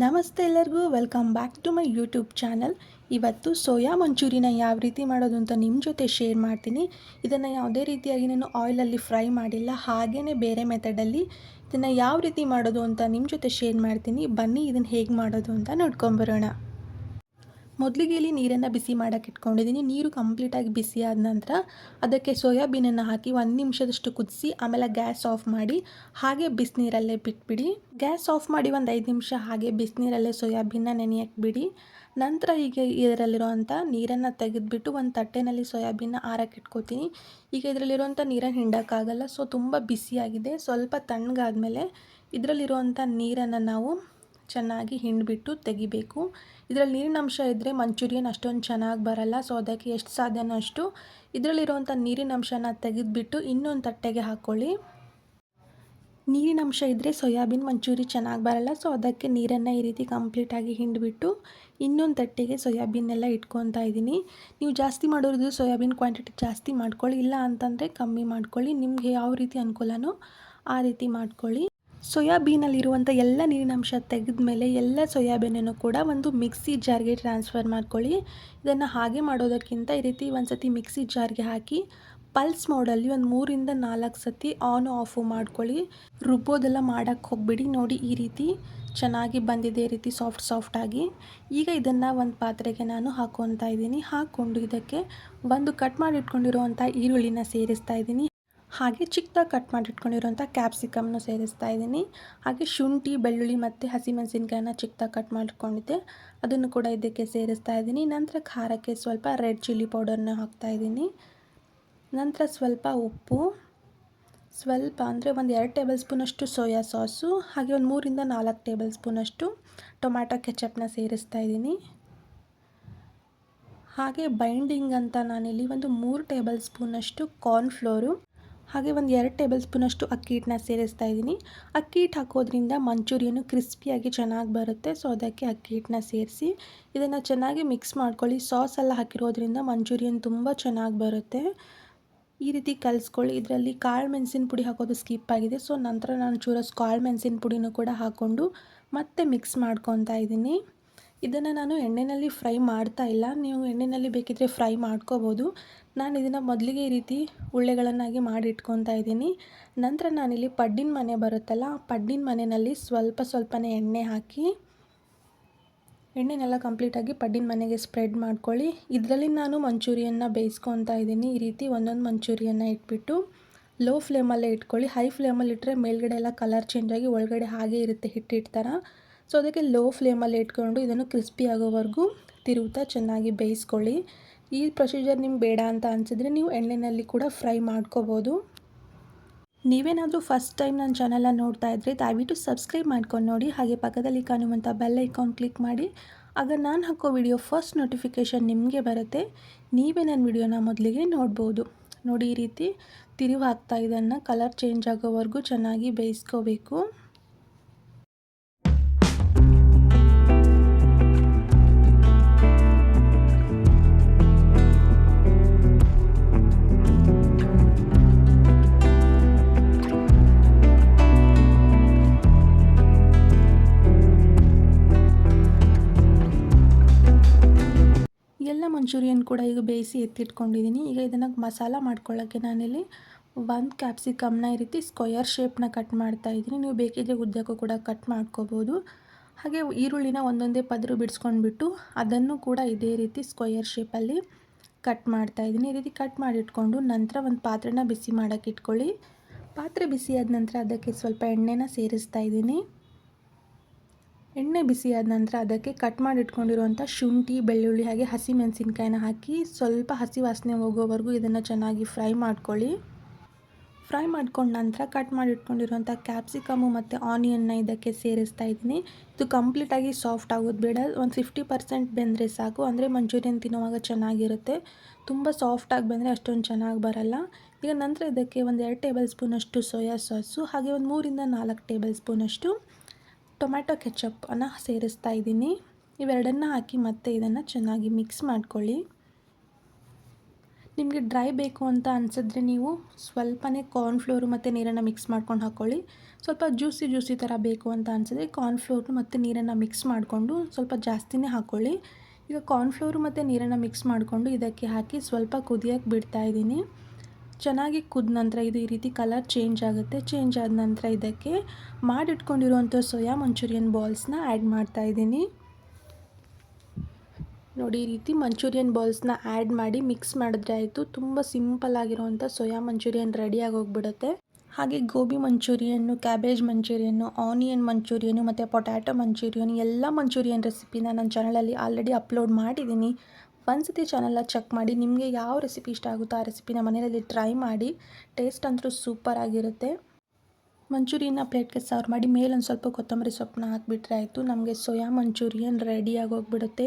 ನಮಸ್ತೆ ಎಲ್ಲರಿಗೂ welcome back to my YouTube channel ಇವತ್ತು ಸೋಯಾ ಮಂಚೂರಿನ ಯಾವ ರೀತಿ ಮಾಡೋದು ಅಂತ ನಿಮ್ಮ ಜೊತೆ ಶೇರ್ ಮಾಡ್ತೀನಿ. ಇದನ್ನು ಯಾವುದೇ ರೀತಿಯಾಗಿ ನಾನು ಆಯಿಲಲ್ಲಿ ಫ್ರೈ ಮಾಡಿಲ್ಲ ಹಾಗೆಯೇ ಬೇರೆ ಮೆಥಡಲ್ಲಿ ಇದನ್ನು ಯಾವ ರೀತಿ ಮಾಡೋದು ಅಂತ ನಿಮ್ಮ ಜೊತೆ ಶೇರ್ ಮಾಡ್ತೀನಿ. ಬನ್ನಿ, ಇದನ್ನು ಹೇಗೆ ಮಾಡೋದು ಅಂತ ನೋಡ್ಕೊಂಬರೋಣ ಮೊದಲಿಗೆ ಇಲ್ಲಿ ನೀರನ್ನು ಬಿಸಿ ಮಾಡೋಕ್ಕೆ ಇಟ್ಕೊಂಡಿದ್ದೀನಿ ನೀರು ಕಂಪ್ಲೀಟಾಗಿ ಬಿಸಿ ಆದ ನಂತರ ಅದಕ್ಕೆ ಸೋಯಾಬೀನನ್ನು ಹಾಕಿ ಒಂದು ನಿಮಿಷದಷ್ಟು ಕುದಿಸಿ, ಆಮೇಲೆ ಗ್ಯಾಸ್ ಆಫ್ ಮಾಡಿ ಹಾಗೆ ಬಿಸಿನೀರಲ್ಲೇ ಬಿಟ್ಬಿಡಿ. ಗ್ಯಾಸ್ ಆಫ್ ಮಾಡಿ ಒಂದು ಐದು ನಿಮಿಷ ಹಾಗೆ ಬಿಸಿನೀರಲ್ಲೇ ಸೋಯಾಬೀನ ನೆನೆಯಕ್ಕೆ ಬಿಡಿ. ನಂತರ ಈಗ ಇದರಲ್ಲಿರುವಂಥ ನೀರನ್ನು ತೆಗೆದುಬಿಟ್ಟು ಒಂದು ತಟ್ಟೆನಲ್ಲಿ ಸೋಯಾಬೀನ ಆರಕ್ಕೆ ಇಟ್ಕೋತೀನಿ. ಈಗ ಇದರಲ್ಲಿರುವಂಥ ನೀರನ್ನು ಹಿಂಡೋಕ್ಕಾಗಲ್ಲ ಸೊ ತುಂಬ ಬಿಸಿಯಾಗಿದೆ. ಸ್ವಲ್ಪ ತಣ್ಣಗಾದ್ಮೇಲೆ ಇದರಲ್ಲಿರುವಂಥ ನೀರನ್ನು ನಾವು ಚೆನ್ನಾಗಿ ಹಿಂಡಿಬಿಟ್ಟು ತೆಗಿಬೇಕು. ಇದರಲ್ಲಿ ನೀರಿನ ಅಂಶ ಇದ್ದರೆ ಮಂಚೂರಿಯನ್ ಅಷ್ಟೊಂದು ಚೆನ್ನಾಗಿ ಬರಲ್ಲ ಸೊ ಅದಕ್ಕೆ ಎಷ್ಟು ಸಾಧ್ಯನೋ ಅಷ್ಟು ಇದರಲ್ಲಿರುವಂಥ ನೀರಿನ ಅಂಶನ ತೆಗೆದುಬಿಟ್ಟು ಇನ್ನೊಂದು ತಟ್ಟೆಗೆ ಹಾಕ್ಕೊಳ್ಳಿ ನೀರಿನ ಅಂಶ ಇದ್ದರೆ ಸೋಯಾಬೀನ್, ಮಂಚೂರಿ ಚೆನ್ನಾಗಿ ಬರಲ್ಲ ಸೊ ಅದಕ್ಕೆ ನೀರನ್ನು ಈ ರೀತಿ ಕಂಪ್ಲೀಟಾಗಿ ಹಿಂಡಿಬಿಟ್ಟು ಇನ್ನೊಂದು ತಟ್ಟೆಗೆ ಸೋಯಾಬೀನೆಲ್ಲ ಇಟ್ಕೊತಾ ಇದ್ದೀನಿ. ನೀವು ಜಾಸ್ತಿ ಮಾಡೋದು ಸೋಯಾಬೀನ್ ಕ್ವಾಂಟಿಟಿ ಜಾಸ್ತಿ ಮಾಡ್ಕೊಳ್ಳಿ, ಇಲ್ಲ ಅಂತಂದರೆ ಕಮ್ಮಿ ಮಾಡ್ಕೊಳ್ಳಿ, ನಿಮಗೆ ಯಾವ ರೀತಿ ಅನುಕೂಲನೋ ಆ ರೀತಿ ಮಾಡ್ಕೊಳ್ಳಿ. ಸೋಯಾಬೀನಲ್ಲಿರುವಂಥ ಎಲ್ಲ ನೀರಿನಂಶ ತೆಗೆದ ಮೇಲೆ ಎಲ್ಲ ಸೋಯಾಬೀನನ್ನು ಕೂಡ ಒಂದು ಮಿಕ್ಸಿ ಜಾರ್ಗೆ ಟ್ರಾನ್ಸ್ಫರ್ ಮಾಡ್ಕೊಳ್ಳಿ. ಇದನ್ನು ಹಾಗೆ ಮಾಡೋದಕ್ಕಿಂತ ಈ ರೀತಿ ಒಂದು ಸತಿ ಮಿಕ್ಸಿ ಜಾರ್ಗೆ ಹಾಕಿ ಪಲ್ಸ್ ಮೋಡಲ್ಲಿ ಒಂದು ಮೂರಿಂದ ನಾಲ್ಕು ಸತಿ ಆನ್ ಆಫು ಮಾಡ್ಕೊಳ್ಳಿ. ರುಬ್ಬೋದೆಲ್ಲ ಮಾಡೋಕ್ಕೆ ಹೋಗ್ಬಿಡಿ. ನೋಡಿ ಈ ರೀತಿ ಚೆನ್ನಾಗಿ ಬಂದಿದೆ, ಈ ರೀತಿ ಸಾಫ್ಟ್ ಸಾಫ್ಟಾಗಿ ಈಗ ಇದನ್ನು ಒಂದು ಪಾತ್ರೆಗೆ ನಾನು ಹಾಕೊತಾ ಇದ್ದೀನಿ. ಹಾಕ್ಕೊಂಡು ಇದಕ್ಕೆ ಒಂದು ಕಟ್ ಮಾಡಿ ಇಟ್ಕೊಂಡಿರುವಂಥ ಈರುಳ್ಳಿನ ಸೇರಿಸ್ತಾ ಇದ್ದೀನಿ. ಹಾಗೆ ಚಿಕ್ಕದಾಗಿ ಕಟ್ ಮಾಡಿ ಕ್ಯಾಪ್ಸಿಕಮ್ನು ಸೇರಿಸ್ತಾ ಇದ್ದೀನಿ. ಹಾಗೆ ಶುಂಠಿ, ಬೆಳ್ಳುಳ್ಳಿ ಮತ್ತು ಹಸಿಮೆಣಸಿನ್ಕಾಯನ್ನ ಚಿಕ್ಕದಾಗಿ ಕಟ್ ಮಾಡಿಟ್ಕೊಂಡಿದ್ದೆ ಅದನ್ನು ಕೂಡ ಇದಕ್ಕೆ ಸೇರಿಸ್ತಾ ಇದ್ದೀನಿ. ನಂತರ ಖಾರಕ್ಕೆ ಸ್ವಲ್ಪ ರೆಡ್ ಚಿಲ್ಲಿ ಪೌಡರ್ನ ಹಾಕ್ತಾ ಇದ್ದೀನಿ. ನಂತರ ಸ್ವಲ್ಪ ಉಪ್ಪು. ಸ್ವಲ್ಪ ಅಂದರೆ ಒಂದು ಎರಡು ಟೇಬಲ್ ಸ್ಪೂನಷ್ಟು ಸೋಯಾ ಸಾಸು, ಹಾಗೆ ಒಂದು ಮೂರಿಂದ ನಾಲ್ಕು ಟೇಬಲ್ ಸ್ಪೂನಷ್ಟು ಟೊಮ್ಯಾಟೊ ಕೆಚಪ್ನ ಸೇರಿಸ್ತಾ ಇದ್ದೀನಿ. ಹಾಗೆ ಬೈಂಡಿಂಗ್ ಅಂತ ನಾನಿಲ್ಲಿ ಒಂದು ಮೂರು ಟೇಬಲ್ ಸ್ಪೂನಷ್ಟು ಕಾರ್ನ್ಫ್ಲೋರು ಹಾಗೆ ಒಂದು ಎರಡು ಟೇಬಲ್ ಸ್ಪೂನಷ್ಟು ಅಕ್ಕಿ ಹಿಟ್ಟನ್ನ ಸೇರಿಸ್ತಾ ಇದ್ದೀನಿ. ಅಕ್ಕಿ ಹಿಟ್ಟು ಹಾಕೋದ್ರಿಂದ ಮಂಚೂರಿಯನ್ನು ಕ್ರಿಸ್ಪಿಯಾಗಿ ಚೆನ್ನಾಗಿ ಬರುತ್ತೆ. ಸೊ, ಅದಕ್ಕೆ ಅಕ್ಕಿ ಹಿಟ್ಟನ್ನ ಸೇರಿಸಿ ಇದನ್ನು ಚೆನ್ನಾಗಿ ಮಿಕ್ಸ್ ಮಾಡ್ಕೊಳ್ಳಿ. ಸಾಸ್ ಎಲ್ಲ ಹಾಕಿರೋದ್ರಿಂದ ಮಂಚೂರಿಯನ್ ತುಂಬ ಚೆನ್ನಾಗಿ ಬರುತ್ತೆ. ಈ ರೀತಿ ಕಲಿಸ್ಕೊಳ್ಳಿ. ಇದರಲ್ಲಿ ಕಾಳು ಮೆಣಸಿನ ಪುಡಿ ಹಾಕೋದು ಸ್ಕಿಪ್ ಆಗಿದೆ. ಸೊ, ನಂತರ ನಾನು ಚೂರಸ್ ಕಾಳು ಮೆಣಸಿನ ಪುಡಿನೂ ಕೂಡ ಹಾಕ್ಕೊಂಡು ಮತ್ತೆ ಮಿಕ್ಸ್ ಮಾಡ್ಕೊತಾ ಇದ್ದೀನಿ. ಇದನ್ನು ನಾನು ಎಣ್ಣೆಯಲ್ಲಿ ಫ್ರೈ ಮಾಡ್ತಾ ಇಲ್ಲ. ನೀವು ಎಣ್ಣೆಯಲ್ಲಿ ಬೇಕಿದ್ದರೆ ಫ್ರೈ ಮಾಡ್ಕೋಬೋದು. ನಾನು ಇದನ್ನು ಮೊದಲಿಗೆ ಈ ರೀತಿ ಉಳ್ಳೆಗಳನ್ನಾಗಿ ಮಾಡಿ ಇಟ್ಕೊತಾ ಇದ್ದೀನಿ. ನಂತರ ನಾನಿಲ್ಲಿ ಪಡ್ಡಿನ ಮನೆ ಬರುತ್ತಲ್ಲ ಪಡ್ಡಿನ ಮನೆಯಲ್ಲಿ ಸ್ವಲ್ಪ ಸ್ವಲ್ಪನೇ ಎಣ್ಣೆ ಹಾಕಿ, ಎಣ್ಣೆನೆಲ್ಲ ಕಂಪ್ಲೀಟಾಗಿ ಪಡ್ಡಿನ ಮನೆಗೆ ಸ್ಪ್ರೆಡ್ ಮಾಡ್ಕೊಳ್ಳಿ. ಇದರಲ್ಲಿ ನಾನು ಮಂಚೂರಿಯನ್ನು ಬೇಯಿಸ್ಕೊತಾ ಇದ್ದೀನಿ. ಈ ರೀತಿ ಒಂದೊಂದು ಮಂಚೂರಿಯನ್ನು ಇಟ್ಬಿಟ್ಟು ಲೋ ಫ್ಲೇಮಲ್ಲೇ ಇಟ್ಕೊಳ್ಳಿ. ಹೈ ಫ್ಲೇಮಲ್ಲಿ ಇಟ್ಟರೆ ಮೇಲ್ಗಡೆ ಎಲ್ಲ ಕಲರ್ ಚೇಂಜ್ ಆಗಿ ಒಳಗಡೆ ಹಾಗೆ ಇರುತ್ತೆ ಹಿಟ್ಟಿಟ್ಟು ಥರ ಸೊ ಅದಕ್ಕೆ ಲೋ ಫ್ಲೇಮಲ್ಲಿ ಇಟ್ಕೊಂಡು ಇದನ್ನು ಕ್ರಿಸ್ಪಿ ಆಗೋವರೆಗೂ ತಿರುಗುತ್ತಾ ಚೆನ್ನಾಗಿ ಬೇಯಿಸ್ಕೊಳ್ಳಿ. ಈ ಪ್ರೊಸೀಜರ್ ನಿಮ್ಗೆ ಬೇಡ ಅಂತ ಅನಿಸಿದ್ರೆ ನೀವು ಎಣ್ಣೆಯಲ್ಲಿ ಕೂಡ ಫ್ರೈ ಮಾಡ್ಕೋಬೋದು. ನೀವೇನಾದರೂ ಫಸ್ಟ್ ಟೈಮ್ ನನ್ನ ಚಾನಲ್ನ ನೋಡ್ತಾ ಇದ್ದರೆ ದಯವಿಟ್ಟು ಸಬ್ಸ್ಕ್ರೈಬ್ ಮಾಡ್ಕೊಂಡು ನೋಡಿ. ಹಾಗೆ ಪಕ್ಕದಲ್ಲಿ ಕಾಣುವಂಥ ಬೆಲ್ ಐಕಾನ್ ಕ್ಲಿಕ್ ಮಾಡಿ. ಆಗ ನಾನು ಹಾಕೋ ವಿಡಿಯೋ ಫಸ್ಟ್ ನೋಟಿಫಿಕೇಷನ್ ನಿಮಗೆ ಬರುತ್ತೆ. ನೀವೇ ನನ್ನ ವಿಡಿಯೋನ ಮೊದಲಿಗೆ ನೋಡ್ಬೋದು. ನೋಡಿ ಈ ರೀತಿ ತಿರುವು ಹಾಕ್ತಾ ಇದನ್ನು, ಕಲರ್ ಚೇಂಜ್ ಆಗೋವರೆಗೂ ಚೆನ್ನಾಗಿ ಬೇಯಿಸ್ಕೋಬೇಕು. ಮಂಚೂರಿಯನ್ ಕೂಡ ಈಗ ಬೇಯಿಸಿ ಎತ್ತಿಟ್ಕೊಂಡಿದ್ದೀನಿ ಈಗ ಇದನ್ನು ಮಸಾಲ ಮಾಡ್ಕೊಳ್ಳೋಕ್ಕೆ ನಾನಿಲ್ಲಿ ಒಂದು ಕ್ಯಾಪ್ಸಿಕಮ್ನ ಈ ರೀತಿ ಸ್ಕ್ವಯರ್ ಶೇಪ್ನ ಕಟ್ ಮಾಡ್ತಾ ಇದ್ದೀನಿ ನೀವು ಬೇಕಿದ್ರೆ ಉದ್ದಕ್ಕೂ ಕೂಡ ಕಟ್ ಮಾಡ್ಕೋಬೋದು. ಹಾಗೆ ಈರುಳ್ಳಿನ ಒಂದೊಂದೇ ಪದರು ಬಿಡಿಸ್ಕೊಂಡ್ಬಿಟ್ಟು ಅದನ್ನು ಕೂಡ ಇದೇ ರೀತಿ ಸ್ಕ್ವಯರ್ ಶೇಪಲ್ಲಿ ಕಟ್ ಮಾಡ್ತಾ ಇದ್ದೀನಿ ಈ ರೀತಿ ಕಟ್ ಮಾಡಿಟ್ಕೊಂಡು ನಂತರ ಒಂದು ಪಾತ್ರೆನ ಬಿಸಿ ಮಾಡೋಕ್ಕೆ ಇಟ್ಕೊಳ್ಳಿ. ಪಾತ್ರೆ ಬಿಸಿ ಆದ ನಂತರ ಅದಕ್ಕೆ ಸ್ವಲ್ಪ ಎಣ್ಣೆನ ಸೇರಿಸ್ತಾ ಇದ್ದೀನಿ ಎಣ್ಣೆ ಬಿಸಿಯಾದ ನಂತರ ಅದಕ್ಕೆ ಕಟ್ ಮಾಡಿ ಇಟ್ಕೊಂಡಿರುವಂಥ ಶುಂಠಿ, ಬೆಳ್ಳುಳ್ಳಿ ಹಾಗೆ ಹಸಿ ಮೆಣಸಿನ್ಕಾಯಿನ ಹಾಕಿ ಸ್ವಲ್ಪ ಹಸಿ ವಾಸನೆ ಹೋಗೋವರೆಗೂ ಇದನ್ನು ಚೆನ್ನಾಗಿ ಫ್ರೈ ಮಾಡ್ಕೊಳ್ಳಿ. ಫ್ರೈ ಮಾಡ್ಕೊಂಡ ನಂತರ ಕಟ್ ಮಾಡಿ ಇಟ್ಕೊಂಡಿರುವಂಥ ಕ್ಯಾಪ್ಸಿಕಮು ಮತ್ತು ಆನಿಯನ್ನ ಇದಕ್ಕೆ ಸೇರಿಸ್ತಾ ಇದ್ದೀನಿ. ಇದು ಕಂಪ್ಲೀಟಾಗಿ ಸಾಫ್ಟ್ ಆಗೋದು ಬೇಡ. ಒಂದು ಫಿಫ್ಟಿ ಪರ್ಸೆಂಟ್ ಬೆಂದರೆ ಸಾಕು. ಅಂದರೆ ಮಂಚೂರಿಯನ್ ತಿನ್ನುವಾಗ ಚೆನ್ನಾಗಿರುತ್ತೆ. ತುಂಬ ಸಾಫ್ಟಾಗಿ ಬಂದರೆ ಅಷ್ಟೊಂದು ಚೆನ್ನಾಗಿ ಬರಲ್ಲ. ಈಗ ನಂತರ ಇದಕ್ಕೆ ಒಂದು ಎರಡು ಟೇಬಲ್ ಸ್ಪೂನಷ್ಟು ಸೋಯಾ ಸಾಸು, ಹಾಗೆ ಒಂದು ಮೂರಿಂದ ನಾಲ್ಕು ಟೇಬಲ್ ಸ್ಪೂನಷ್ಟು ಟೊಮ್ಯಾಟೊ ಕೆಚಪ್ಪನ್ನು ಸೇರಿಸ್ತಾ ಇದ್ದೀನಿ. ಇವೆರಡನ್ನು ಹಾಕಿ ಮತ್ತೆ ಇದನ್ನು ಚೆನ್ನಾಗಿ ಮಿಕ್ಸ್ ಮಾಡ್ಕೊಳ್ಳಿ. ನಿಮಗೆ ಡ್ರೈ ಬೇಕು ಅಂತ ಅನಿಸಿದ್ರೆ ನೀವು ಸ್ವಲ್ಪನೇ ಕಾರ್ನ್ಫ್ಲೋರು ಮತ್ತು ನೀರನ್ನು ಮಿಕ್ಸ್ ಮಾಡ್ಕೊಂಡು ಹಾಕ್ಕೊಳ್ಳಿ ಸ್ವಲ್ಪ ಜ್ಯೂಸಿ ಜ್ಯೂಸಿ ಥರ ಬೇಕು ಅಂತ ಅನಿಸಿದ್ರೆ ಕಾರ್ನ್ಫ್ಲೋರು ಮತ್ತು ನೀರನ್ನು ಮಿಕ್ಸ್ ಮಾಡಿಕೊಂಡು ಸ್ವಲ್ಪ ಜಾಸ್ತಿನೇ ಹಾಕ್ಕೊಳ್ಳಿ ಈಗ ಕಾರ್ನ್ಫ್ಲೋರು ಮತ್ತು ನೀರನ್ನು ಮಿಕ್ಸ್ ಮಾಡಿಕೊಂಡು ಇದಕ್ಕೆ ಹಾಕಿ ಸ್ವಲ್ಪ ಕುದಿಯೋಕ್ಕೆ ಬಿಡ್ತಾ ಇದ್ದೀನಿ. ಚೆನ್ನಾಗಿ ಕುದ್ದ ನಂತರ ಇದು ಈ ರೀತಿ ಕಲರ್ ಚೇಂಜ್ ಆಗುತ್ತೆ. ಚೇಂಜ್ ಆದ ನಂತರ ಇದಕ್ಕೆ ಮಾಡಿಟ್ಕೊಂಡಿರುವಂಥ ಸೋಯಾ ಮಂಚೂರಿಯನ್ ಬಾಲ್ಸ್ನ ಆ್ಯಡ್ ಮಾಡ್ತಾ ಇದ್ದೀನಿ. ನೋಡಿ ಈ ರೀತಿ ಮಂಚೂರಿಯನ್ ಬಾಲ್ಸ್ನ ಆ್ಯಡ್ ಮಾಡಿ ಮಿಕ್ಸ್ ಮಾಡಿದ್ರೆ ಆಯಿತು. ತುಂಬ ಸಿಂಪಲ್ ಆಗಿರುವಂಥ ಸೋಯಾ ಮಂಚೂರಿಯನ್ ರೆಡಿಯಾಗಿ ಹೋಗ್ಬಿಡುತ್ತೆ ಹಾಗೆ ಗೋಬಿ ಮಂಚೂರಿಯನ್ನು ಕ್ಯಾಬೇಜ್ ಮಂಚೂರಿಯನ್ನು ಆನಿಯನ್ ಮಂಚೂರಿಯನ್ನು ಮತ್ತು ಪೊಟ್ಯಾಟೊ ಮಂಚೂರಿಯನ್ ಎಲ್ಲ ಮಂಚೂರಿಯನ್ ರೆಸಿಪಿನ ನನ್ನ ಚಾನಲಲ್ಲಿ ಆಲ್ರೆಡಿ ಅಪ್ಲೋಡ್ ಮಾಡಿದ್ದೀನಿ. ಒಂದು ಸತಿ ಚಾನಲ್ನ ಚೆಕ್ ಮಾಡಿ ನಿಮಗೆ ಯಾವ ರೆಸಿಪಿ ಇಷ್ಟ ಆಗುತ್ತೋ ಆ ರೆಸಿಪಿನ ಮನೆಯಲ್ಲಿ ಟ್ರೈ ಮಾಡಿ ಟೇಸ್ಟ್ ಅಂತೂ ಸೂಪರ್ ಆಗಿರುತ್ತೆ. ಮಂಚೂರಿಯನ್ನ ಪ್ಲೇಟ್ಗೆ ಸರ್ವ್ ಮಾಡಿ ಮೇಲೊಂದು ಸ್ವಲ್ಪ ಕೊತ್ತಂಬರಿ ಸೊಪ್ಪನ್ನ ಹಾಕಿಬಿಟ್ರೆ ಆಯಿತು, ನಮಗೆ ಸೋಯಾ ಮಂಚೂರಿಯನ್ ರೆಡಿಯಾಗಿ ಹೋಗ್ಬಿಡುತ್ತೆ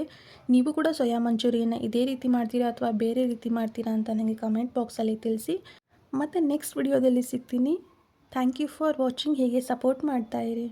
ನೀವು ಕೂಡ ಸೋಯಾ ಮಂಚೂರಿಯನ್ನ ಇದೇ ರೀತಿ ಮಾಡ್ತೀರಾ ಅಥವಾ ಬೇರೆ ರೀತಿ ಮಾಡ್ತೀರಾ ಅಂತ ನನಗೆ ಕಮೆಂಟ್ ಬಾಕ್ಸಲ್ಲಿ ತಿಳಿಸಿ. ಮತ್ತು ನೆಕ್ಸ್ಟ್ ವಿಡಿಯೋದಲ್ಲಿ ಸಿಗ್ತೀನಿ. ಥ್ಯಾಂಕ್ ಯು ಫಾರ್ ವಾಚಿಂಗ್ ಹೇಗೆ ಸಪೋರ್ಟ್ ಮಾಡ್ತಾಯಿರಿ